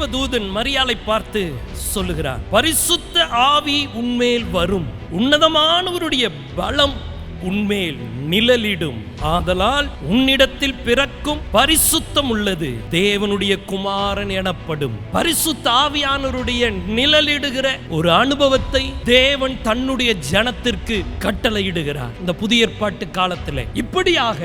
தேவதூதன் மரியாளை பார்த்து சொல்லுகிறார் பரிசுத்த ஆவி உன்மேல் வரும். உன்னதமானவருடைய பலம் உன்மேல் நிழலிடும். ஆதலால் உன்னிடத்தில் பிறக்கும் பரிசுத்தம் உள்ளது தேவனுடைய குமாரன் எனப்படும் பரிசுத்த ஆவியானவருடைய நிழலிடுகிற ஒரு அனுபவத்தை தேவன் தன்னுடைய ஜனத்திற்கு கட்டளையிடுகிறார். இந்த புதிய ஏற்பாட்டு காலத்தில். இப்படியாக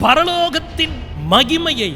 பரலோகத்தின் மகிமையை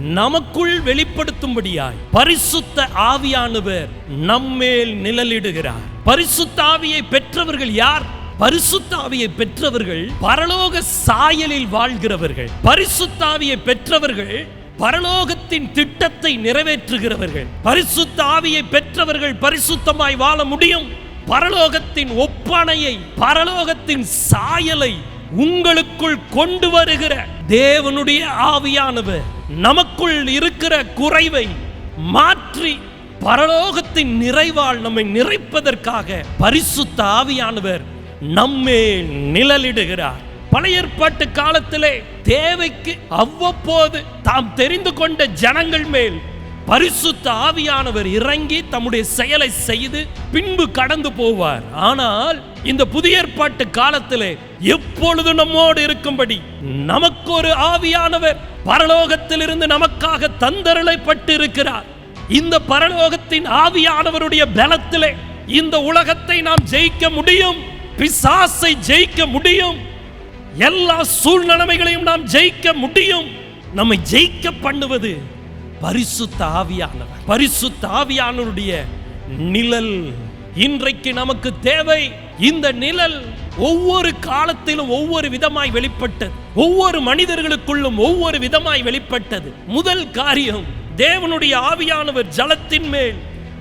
நமக்குள் வெளிப்படுத்தும்படியாய் பரிசுத்த ஆவியானவர் நம்மேல் நிழலிடுகிறார். பரிசுத்த ஆவியை பெற்றவர்கள் யார்? பரிசுத்தாவியை பெற்றவர்கள் பரலோக சாயலில் வாழ்கிறவர்கள். பரிசுத்தாவியை பெற்றவர்கள் பரலோகத்தின் திட்டத்தை நிறைவேற்றுகிறவர்கள். பரிசுத்த ஆவியை பெற்றவர்கள் பரிசுத்தமாய் வாழ முடியும். பரலோகத்தின் ஒப்பனையை பரலோகத்தின் சாயலை உங்களுக்குள் கொண்டு வருகிற தேவனுடைய ஆவியானவர். நமக்குள் இருக்கிற குறைவை மாற்றி பரலோகத்தின் நிறைவால் நம்மை நிறைப்பதற்காக பரிசுத்த ஆவியானவர் நம்மேல் நிழலிடுகிறார். பழைய ஏற்பாட்டு காலத்திலே தேவைக்கு அவ்வப்போது தாம் தெரிந்து கொண்ட ஜனங்கள் மேல் பரிசுத்த ஆவியானவர் இறங்கி தம்முடைய செயலை செய்து பின்பு கடந்து போவார். ஆனால் இந்த புதிய ஏற்பாட்டு காலத்திலே எப்பொழுது நம்மோடு இருக்கும்படி நமக்கு ஒரு ஆவியானவர் பரலோகத்திலிருந்து நமக்காக தந்தரளைப்பட்டு இருக்கிறார் இந்த பரலோகத்தின் ஆவியானவருடைய பலத்திலே இந்த உலகத்தை நாம் ஜெயிக்க முடியும் பிசாசை ஜெயிக்க முடியும் எல்லா சூழ்நிலைமைகளையும் நாம் ஜெயிக்க முடியும். நம்மை ஜெயிக்க பண்ணுவது பரிசுத்த ஆவியானவர். பரிசுத்த ஆவியானவருடைய நிழல் இன்றைக்கு நமக்கு தேவை. இந்த நிழல் ஒவ்வொரு காலத்திலும் ஒவ்வொரு விதமாய் வெளிப்பட்டது. ஒவ்வொரு மனிதர்களுக்குள்ளும் ஒவ்வொரு விதமாய் வெளிப்பட்டது. முதல் காரியம் தேவனுடைய ஆவியானவர் ஜலத்தின் மேல்.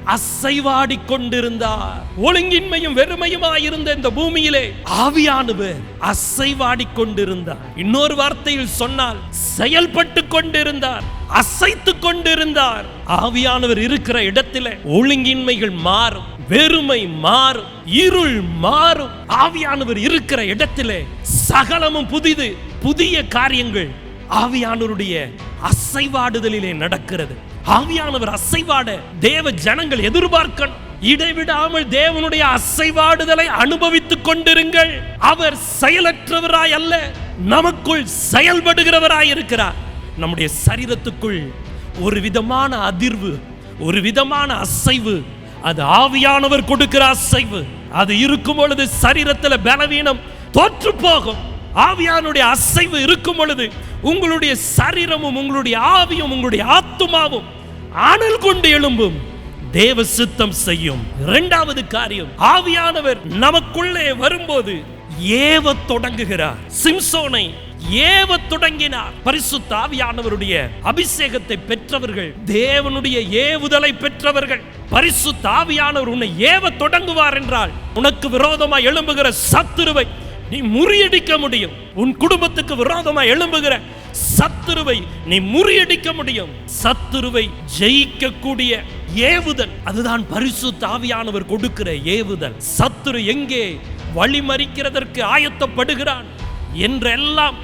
அசைவாடி கொண்டிருந்தார் ஒழுங்கின்மையும் வெறுமையுமாயிருந்த இந்த பூமியிலே ஆவியானவர் அசைவாடி கொண்டிருந்தார் இன்னொரு வார்த்தையில் சொன்னால் செயல்பட்டு கொண்டிருந்தார் அசைத்து கொண்டிருந்தார் ஆவியானவர் இருக்கிற இடத்திலே ஒழுங்கின்மைகள் மாறும் வெறுமை மாறும் இருள் மாறும். ஆவியானவர் இருக்கிற இடத்திலே சகலமும் புதிது புதிய காரியங்கள் ஆவியானவருடைய அசைவாடுதலிலே நடக்கிறது. ஆவியானவர் அசைவாட தேவ ஜனங்கள் எதிர்பார்க்கணும். இடைவிடாமல் தேவனுடைய அசைவாடுதலை அனுபவித்துக் கொண்டிருங்கள். அவர் செயலற்றவராய் அல்ல நமக்குள் செயல்படுகிறவராய் இருக்கிறார். நம்முடைய சரீரத்துக்குள் ஒரு விதமான அதிர்வு ஒரு விதமான அசைவு அது ஆவியானவர் கொடுக்கிற அசைவு. அது இருக்கும் பொழுது சரீரத்தில் பலவீனம் தோற்று போகும். ஆவியானுடைய அசைவு இருக்கும் பொழுது உங்களுடைய சரீரமும் உங்களுடைய ஆவியும் உங்களுடைய ஆத்துமாவும் ஆணல் கொண்டு எழும்பும். தேவ சித்தம் செய்யும். இரண்டாவது காரியம் ஆவியானவர் நமக்குள்ளே வரும்போது ஏவ தொடங்குகிறார். சிம்சோனை ஏவ தொடங்கினார். பரிசுத்த ஆவியானவருடைய அபிஷேகத்தை பெற்றவர்கள் தேவனுடைய ஏவுதலை பெற்றவர்கள் பரிசுத்த ஆவியானவர் உன்னை ஏவ தொடங்குவார் என்றால் உனக்கு விரோதமாய் எழும்புகிற சத்துருவை நீ முறியடிக்க முடியும். உன் குடும்பத்துக்கு விரோதமா எழும்புகிற சத்துருவை நீ முறியடிக்க முடியும். சத்துருவை ஜெயிக்கக்கூடிய ஏவுதல் அதுதான் பரிசு தாவியானவர் கொடுக்கிற ஏவுதல். சத்துரு எங்கே வழிமறிக்கிறதற்கு ஆயத்தப்படுகிறான் என்றெல்லாம்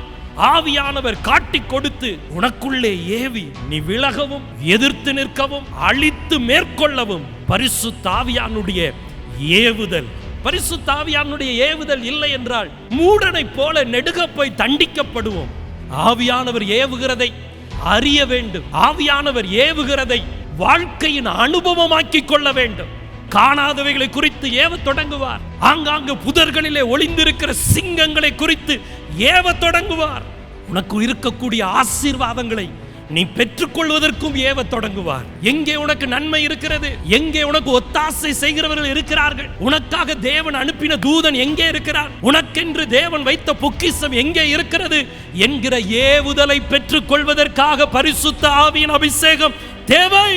ஆவியானவர் காட்டி கொடுத்து உனக்குள்ளே ஏவி நீ விலகவும் எதிர்த்து நிற்கவும் அழித்து மேற்கொள்ளவும் பரிசு தாவியானுடைய ஏவுதல். பரிசுத்த ஆவியானுடைய ஏவுதல் இல்லை என்றால் மூடனை போல நெடுக போய் தண்டிக்கப்படுவோம். ஆவியானவர் ஏவுகிறதை அறிய வேண்டும். ஆவியானவர் ஏவுகிறதை வாழ்க்கையின் அனுபவமாக்கிக் கொள்ள வேண்டும். காணாதவைகளை குறித்து ஏவ தொடங்குவார். ஆங்காங்கு புதர்களிலே ஒளிந்திருக்கிற சிங்கங்களை குறித்து ஏவ தொடங்குவார். உனக்கு இருக்கக்கூடிய ஆசீர்வாதங்களை நீ பெற்றுக்கொள்வதற்கும் ஏவ தொடங்குவார். எங்கே உனக்கு நன்மை இருக்கிறது? எங்கே உனக்கு ஒத்தாசை செய்கிறவர்கள் இருக்கிறார்கள்? உனக்காக தேவன் அனுப்பின தூதன் எங்கே இருக்கிறார் உனக்கென்று தேவன் வைத்த பொக்கிஷம் எங்கே இருக்கிறது? என்கிற ஏவுதலை பெற்றுக்கொள்வதற்காக பரிசுத்த ஆவியின் அபிஷேகம் தேவை.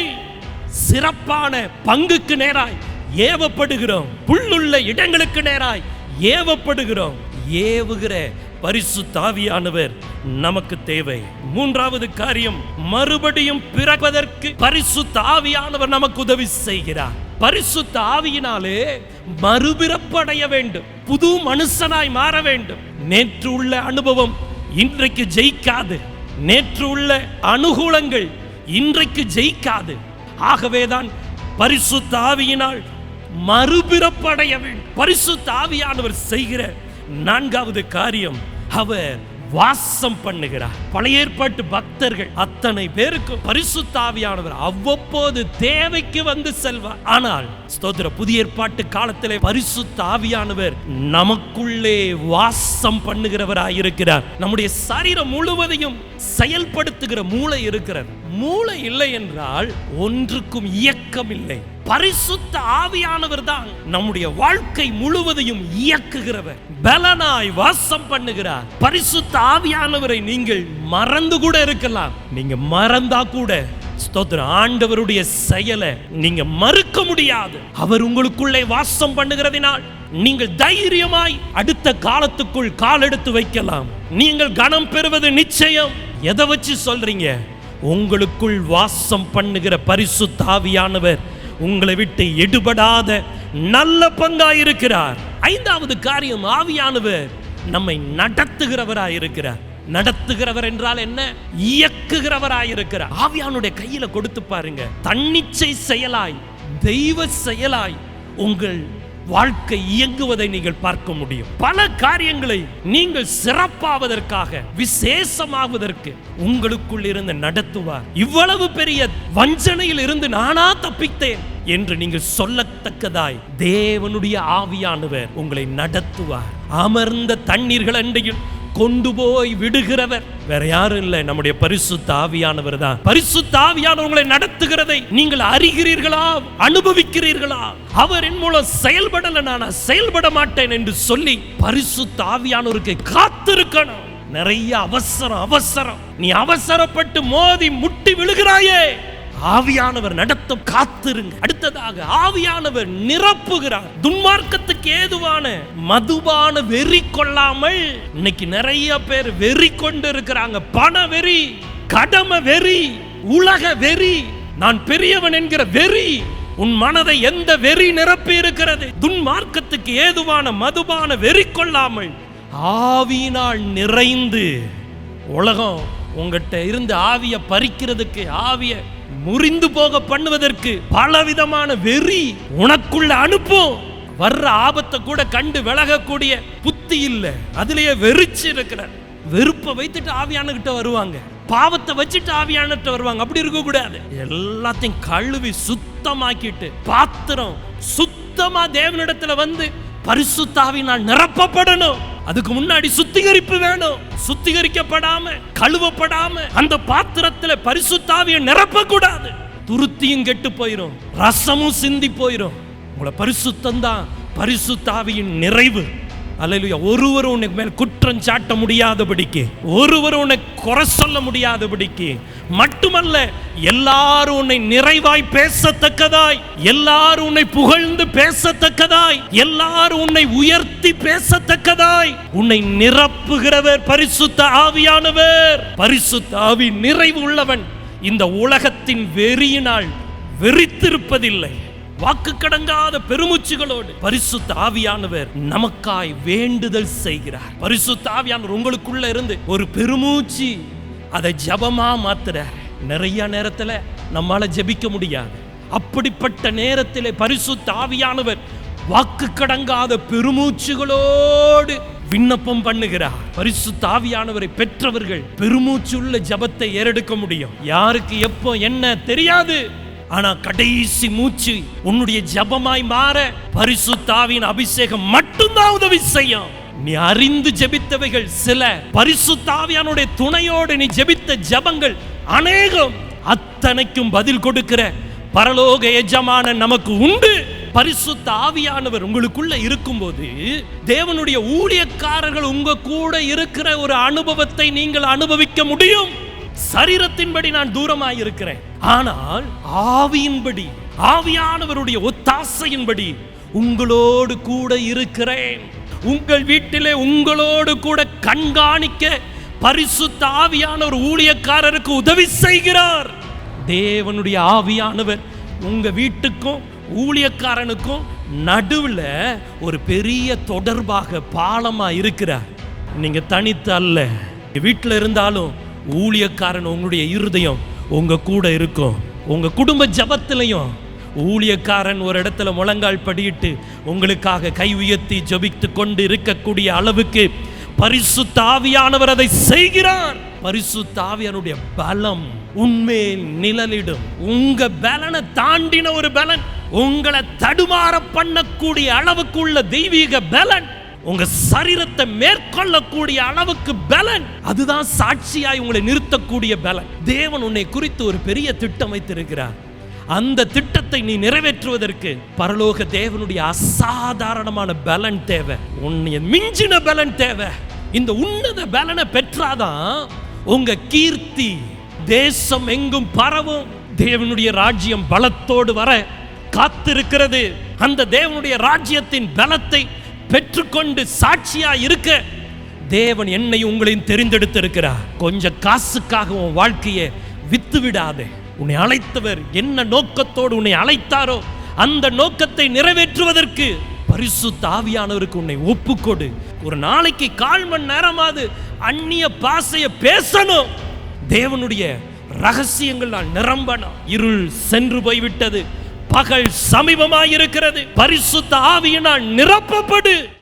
சிறப்பான பங்குக்கு நேராய் ஏவப்படுகிறோம். புல்லுள்ள இடங்களுக்கு நேராய் ஏவப்படுகிறோம். ஏவுகிற பரிசு தாவியானவர் நமக்கு தேவை. மூன்றாவது காரியம் மறுபடியும் பிறப்பதற்கு பரிசு தாவியானவர் நமக்கு உதவி செய்கிறார். பரிசு தாவியினாலே மறுபிறப்படைய வேண்டும் புது மனுஷனாய் மாற வேண்டும். நேற்று உள்ள அனுபவம் இன்றைக்கு ஜெயிக்காது. நேற்று உள்ள அனுகூலங்கள் இன்றைக்கு ஜெயிக்காது. ஆகவேதான் பரிசு தாவியினால் மறுபிறப்படைய வேண்டும். பரிசு தாவியானவர் செய்கிற நான்காவது காரியம் அவர் வாசம் பண்ணுகிறார். பழைய ஏற்பாட்டு பக்தர்கள் அத்தனை பேருக்கு பரிசுத்தாவியானவர் அவ்வப்போது தேவைக்கு வந்து செல்வார். ஆனால் ஸ்தோத்திர புதிய ஏற்பாட்டு காலத்திலே பரிசுத்த ஆவியானவர் நமக்குள்ளே வாசம் பண்ணுகிறவராய் இருக்கிறார் நம்முடைய சரீரம் முழுவதையும் செயல்படுத்துகிற மூளை இருக்கிறது. மூளை இல்லை என்றால் ஒன்றுக்கும் இயக்கம் இல்லை. பரிசுத்த ஆவியானவர் தான் நம்முடைய வாழ்க்கை முழுவதையும் இயக்குகிறவர். பலனாய் வாசம் பண்ணுகிறார். பரிசுத்த ஆவியானவரை நீங்கள் மறந்து கூட இருக்கலாம். நீங்க மறந்தா கூட ஸ்தோத்திரம். ஆண்டவருடைய செயலை நீங்க மறுக்க முடியாது. அவர் உங்களுக்குள்ளே வாசம் பண்ணுகிறதினால் நீங்கள் தைரியமாய் அடுத்த காலத்துக்குள் கால் எடுத்து வைக்கலாம். நீங்கள் கனம் பெறுவது நிச்சயம். எதை வச்சு சொல்றீங்க? உங்களுக்குள் வாசம் பண்ணுகிற பரிசு தாவியானவர் உங்களை விட்டு எடுபடாத நல்ல பங்காயிருக்கிறார். ஐந்தாவது காரியம் ஆவியானவர் நம்மை நடத்துகிறவராய் இருக்கிறார். நடத்துகிறவர் என்றால் என்ன? இயக்குகிறவராய் இருக்கிறார் ஆவியானுடைய கையில கொடுத்து பாருங்க. தன்னிச்சை செயலாய் தெய்வ செயலாய் உங்கள் வாழ்க்கை இயங்குவதை நீங்கள் பார்க்க முடியும். பல காரியங்களை நீங்கள் சிறப்பாவதற்காக விசேஷமாவதற்கு உங்களுக்குள் இருந்து நடத்துவார். இவ்வளவு பெரிய வஞ்சனையில் இருந்து நானா தப்பித்தேன் என்று நீங்கள் சொல்லத்தக்கதாய் தேவனுடைய ஆவியானவர் உங்களை நடத்துவார். அமர்ந்த தண்ணீர்கள் அண்டையில் கொண்டு போய் விடுகிறவர். வேற யாரும் இல்லை நம்முடைய பரிசு தாவியானவர் தான். பரிசு தாவியானவர்களை நடத்துகிறதை நீங்கள் அறிகிறீர்களா? அனுபவிக்கிறீர்களா? அவர் என் மூலம் செயல்படல நான்? செயல்பட மாட்டேன் என்று சொல்லி பரிசு ஆவியானவருக்கு காத்திருக்கணும். நிறைய அவசரம் அவசரம். நீ அவசரப்பட்டு மோதி முட்டி விழுகிறாயே. ஆவியானவர் நடத்தும் காத்திருங்க. அடுத்ததாக ஆவியானவர் நிரப்புகிறார். துன்மார்க்கத்துக்கு ஏதுவான மதுபான வெறி கொள்ளாமல் இன்னைக்கு நிறைய பேர் வெறி கொண்டு இருக்கிறாங்க பண வெறி கடமை வெறி உலக வெறி நான் பெரியவன் என்கிற வெறி உன் மனதை எந்த வெறி நிரப்பி இருக்கிறது? துன்மார்க்கத்துக்கு ஏதுவான மதுபான வெறி கொள்ளாமல் ஆவியினால் நிறைந்து உலகம் உங்ககிட்ட இருந்து ஆவியை பறிக்கிறதுக்கு ஆவியை முறிந்து போக பண்ணுவதற்கு பலவிதமான வெறி உனக்குள்ள அனுப்பும். வர்ற ஆபத்தை கூட கண்டு விலகக்கூடிய புத்தி இல்லை. அதுலயே வெறிச்சு இருக்கிற. வெறுப்பை வைத்துட்டு ஆவியானகிட்ட வருவாங்க. பாவத்தை வச்சுட்டு ஆவியானட்ட வருவாங்க. அப்படி இருக்க கூடாது. எல்லாத்தையும் கழுவி சுத்தமாக்கிட்டு பாத்திரம் சுத்தமா தேவனிடத்துல வந்து பரிசுத்தாவினால் நிரப்பப்படணும். அதுக்கு முன்னாடி சுத்திகரிப்பு வேணும். சுத்திகரிக்கப்படாம கழுவப்படாம அந்த பாத்திரத்துல பரிசுத்தாவிய நிரப்ப கூடாது துருத்தியும் கெட்டு போயிரும். ரசமும் சிந்தி போயிரும். உங்களை பரிசுத்தம் தான் பரிசுத்தாவியின் நிறைவு. அலையிலுயா. ஒருவர் உனக்கு மேல் குற்றம் சாட்ட முடியாதபடிக்கு ஒருவர் உன்னை குறை சொல்ல முடியாதபடிக்கு மட்டுமல்ல எல்லாரும் உன்னை நிறைவாய் பேசத்தக்கதாய் எல்லாரும் உன்னை புகழ்ந்து பேசத்தக்கதாய் எல்லாரும் உன்னை உயர்த்தி பேசத்தக்கதாய் உன்னை நிரப்புகிறவர் பரிசுத்த ஆவியானவர். பரிசுத்த ஆவி நிறைவு உள்ளவன் இந்த உலகத்தின் வெறியினால் வெறித்திருப்பதில்லை. வாக்கு கடங்காத பெருமூச்சுகளோடு. பரிசுத்த ஆவியானவர் நமக்காய் வேண்டுதல் செய்கிறார். பரிசுத்த ஆவியானவர் உங்களுக்குள்ள இருந்து ஒரு பெருமூச்சு அதை ஜபமா மாத்துறார். நிறைய நேரத்துல நம்மால ஜெபிக்க முடியாது. அப்படிப்பட்ட நேரத்தில் பரிசுத்த ஆவியானவர் வாக்கு கடங்காத பெருமூச்சுகளோடு விண்ணப்பம் பண்ணுகிறார். பரிசு தாவியானவரை பெற்றவர்கள் பெருமூச்சுள்ள ஜபத்தை ஏறெடுக்க முடியும். யாருக்கு எப்போ என்ன தெரியாது. ஆனா கடைசி மூச்சு உன்னுடைய ஜபமாய் மாற பரிசுத்தாவின் அபிஷேகம் மட்டும்தான் உதவி செய்யும். நீ அறிந்து ஜெபித்தவைகள் சில. பரிசுத்தாவியானுடைய துணையோடு நீ ஜெபித்த ஜபங்கள் அநேகம். அத்தனைக்கும் பதில் கொடுக்கிற பரலோக எஜமான நமக்கு உண்டு. பரிசுத்த ஆவியானவர் உங்களுக்குள்ள இருக்கும்போது தேவனுடைய ஊழியக்காரர்கள் உங்க கூட இருக்கிற ஒரு அனுபவத்தை நீங்கள் அனுபவிக்க முடியும். சரீரத்தின்படி நான் தூரமாய் இருக்கிறேன் ஆனால் ஆவியின்படி ஆவியானவருடைய ஒத்தாசையின்படி உங்களோடு கூட இருக்கிறேன். உங்கள் வீட்டிலே உங்களோடு கூட கண்காணிக்க பரிசுத்த ஆவியான ஒரு ஊழியக்காரருக்கு உதவி செய்கிறார். தேவனுடைய ஆவியானவர் உங்க வீட்டுக்கும் ஊழியக்காரனுக்கும் நடுவுல ஒரு பெரிய தொடர்பாக பாலமா இருக்கிறார் நீங்க தனித்து அல்ல. வீட்டில் இருந்தாலும் ஊழியக்காரன் உங்களுடைய இருதயம் உங்கள் கூட இருக்கும். உங்கள் குடும்ப ஜபத்திலையும் ஊழியக்காரன் ஒரு இடத்துல முழங்கால் படியிட்டு உங்களுக்காக கை உயர்த்தி ஜபித்து கொண்டு இருக்கக்கூடிய அளவுக்கு பரிசு தாவியானவர் அதை செய்கிறார். பரிசு தாவியானுடைய பலம் உண்மையில் நிழலிடும். உங்க பலனை தாண்டின ஒரு பலன் உங்களை தடுமாற பண்ணக்கூடிய அளவுக்கு உள்ள தெய்வீக பலன். உங்க சரீரத்தை மேற்கொள்ளக்கூடிய அளவுக்கு பலன். அதுதான் சாட்சியாய் உங்களை நிறுத்தக்கூடிய பலன். தேவன் உன்னை குறித்து ஒரு பெரிய திட்டம் வைத்திருக்கிறார். அந்த திட்டத்தை நீ நிறைவேற்றுவதற்கு பரலோக தேவனுடைய அசாதாரணமான பலன் தேவை. உன்னைய மிஞ்சின பலன் தேவை. இந்த உன்னத பலனை பெற்றாதான் உங்க கீர்த்தி தேசம் எங்கும் பரவும். தேவனுடைய ராஜ்யம் பலத்தோடு வர காத்திருக்கிறது. அந்த தேவனுடைய ராஜ்யத்தின் பலத்தை பெற்றுக்கொண்டு சாட்சியா இருக்க தேவன் என்னையும் உங்களையும் தெரிந்தெடுத்திருக்கிறார். கொஞ்சம் காசுக்காக உன் வாழ்க்கையை வித்து விடாதே உன்னை அழைத்தவர் என்ன நோக்கத்தோடு உன்னை அழைத்தாரோ அந்த நோக்கத்தை நிறைவேற்றுவதற்கு பரிசு தாவியானவருக்கு உன்னை ஒப்புக்கொடு. ஒரு நாளைக்கு கால் மணி நேரமாவது அந்நிய பாசைய பேசணும். தேவனுடைய ரகசியங்கள் நான் நிரம்பணும். இருள் சென்று போய்விட்டது. பகல் சமீபமாயிருக்கிறது. பரிசுத்த ஆவியினால் நிரப்பப்படு.